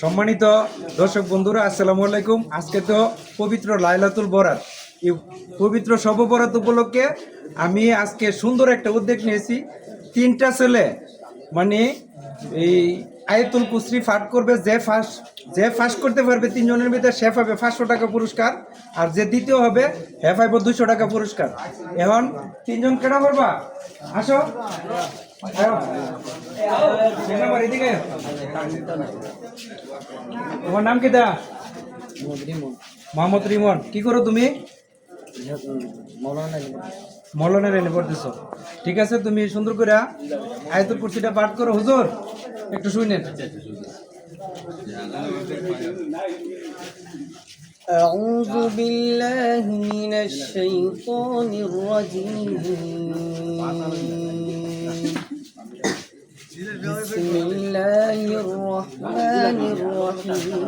সম্মানিত দর্শক বন্ধুরা, আসসালামু আলাইকুম। আজকে তো পবিত্র লাইলাতুল বরাত। এই পবিত্র শব বরাত উপলক্ষে আমি আজকে সুন্দর একটা উদ্যোগ নিয়েছি। তিনটা ছেলে মানে এই আয়তুল কুসরি ফাট করবে যে ফার্স্ট যে ফার্স্ট করতে পারবে তিনজনের ভিতরে সে পাবে পাঁচশো টাকা পুরস্কার। আর যে দ্বিতীয় হবে হে পাইব দুশো টাকা পুরস্কার। এখন তিনজন কেনা পারবা আসো। তোমার নাম কি দা? মোহাম্মদ রিমন। কি করো তুমি? মলনের এনে পড়তেছ ঠিক আছে তুমি সুন্দর করে আয়তুল কুরসিটা পাঠ করো হুজুর একটু শুনেন أعوذ بالله من الشيطان الرجيم بسم الله الرحمن الرحيم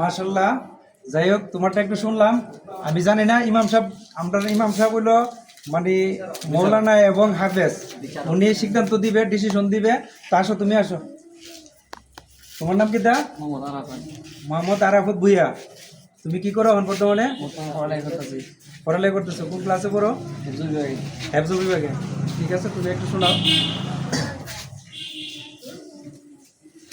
মাশাল্লাহ যাই হোক তোমারটা একটু শুনলাম। আমি জানি না ইমাম সাহেব আমরা ইমাম সাহেব হইল মানে মৌলানা এবং হাফেজ। উনি সিদ্ধান্ত দিবে ডিসিশন দিবে। তা আসো তুমি আসো। তোমার নাম কি দা মোহাম্মদ আরাফাত। ভুইয়া। তুমি কি করো এখন বর্তমানে? পড়ালেখা করতেছো। কোন ক্লাসে পড়ো? হেফজুল বিভাগে। ঠিক আছে তুমি একটু শোনাও।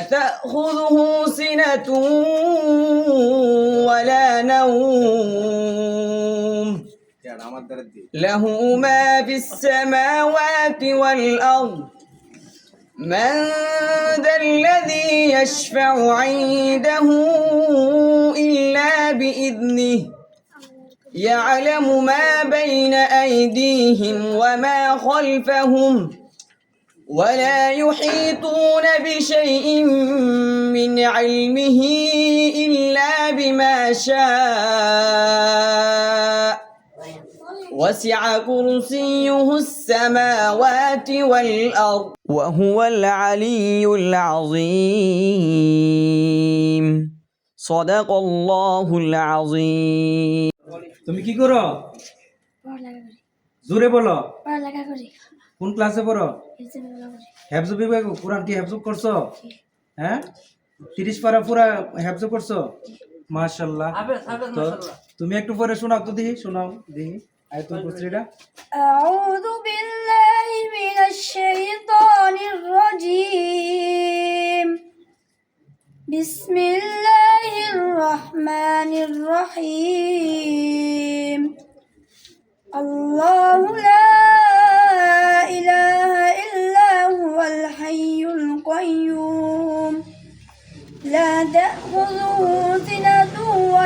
تأخذه سنة ولا نوم له ما في السماوات والأرض من ذا الذي يشفع عنده إلا بإذنه يعلم ما بين أيديهم وما خلفهم ولا يحيطون بشيء من علمه إلا بما شاء وسع كرسيه السماوات والأرض وهو العلي العظيم صدق الله العظيم তুমি কি করো পড়ালেখা করি জোরে বলো পড়ালেখা করি কোন ক্লাসে পড়ো? হ্যাফজু বিভাগ কোরআন কি হ্যাফজু করছ হ্যাঁ? তিরিশ পারা পুরা হ্যাফজু করছ মাশাল্লাহ। তো তুমি একটু পরে শোনাও তো দিহি শোনাও দিহি আয়াতুল কুরসিটা আউযু বিল্লাহি মিনাশ শাইতানির রাজিম। বিসমিল্লাহির রহমানির রহিম। আল্লাহু লা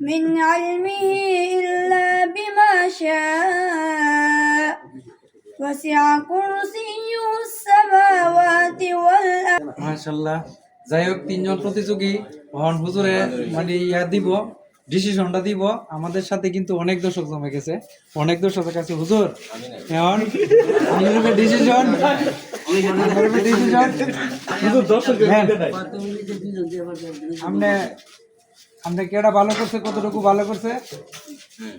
من علمه إلا بما شاء وسع كرسيه السماوات والأرض মাশাল্লাহ যাই হোক তিনজন প্রতিযোগী হন হুজুরে মানে ইয়া দিব ডিসিশনটা দিব আমাদের সাথে কিন্তু অনেক দর্শক জমে গেছে অনেক দর্শকের কাছে হুজুর এখন আমাদের ডিসিশন ডিসিশন হুজুর দর্শক আপনি আপনি কেটা ভালো করছে কতটুকু ভালো করছে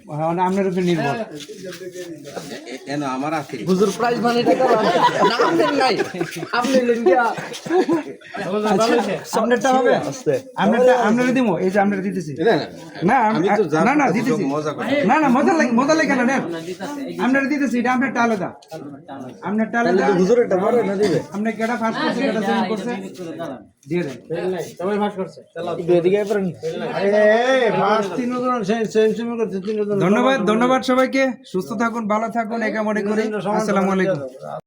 মানে আপনার উপর নির্ভর। হুজুর প্রাইজ মানি টাকা আপনার নাই। আপনি লেন গিয়া। আপনারটা হবে? আপনারটা আপনারা দিব এই যে আপনারা দিতেছি। না আমি না না দিতেছি। না না মজা লাগে মজা লাগে না নেন। আপনারা দিতেছি এটা আপনারটা আলাদা। আপনারটা আলাদা। হুজুরেরটা বড় না দিবে? আপনি কেডা ফার্স্ট করছে কেডা সেকেন্ড করছে? দিয়ে দেন। ধন্যবাদ ধন্যবাদ সবাইকে। সুস্থ থাকুন ভালো থাকুন একা মনে করি। আসসালামু আলাইকুম।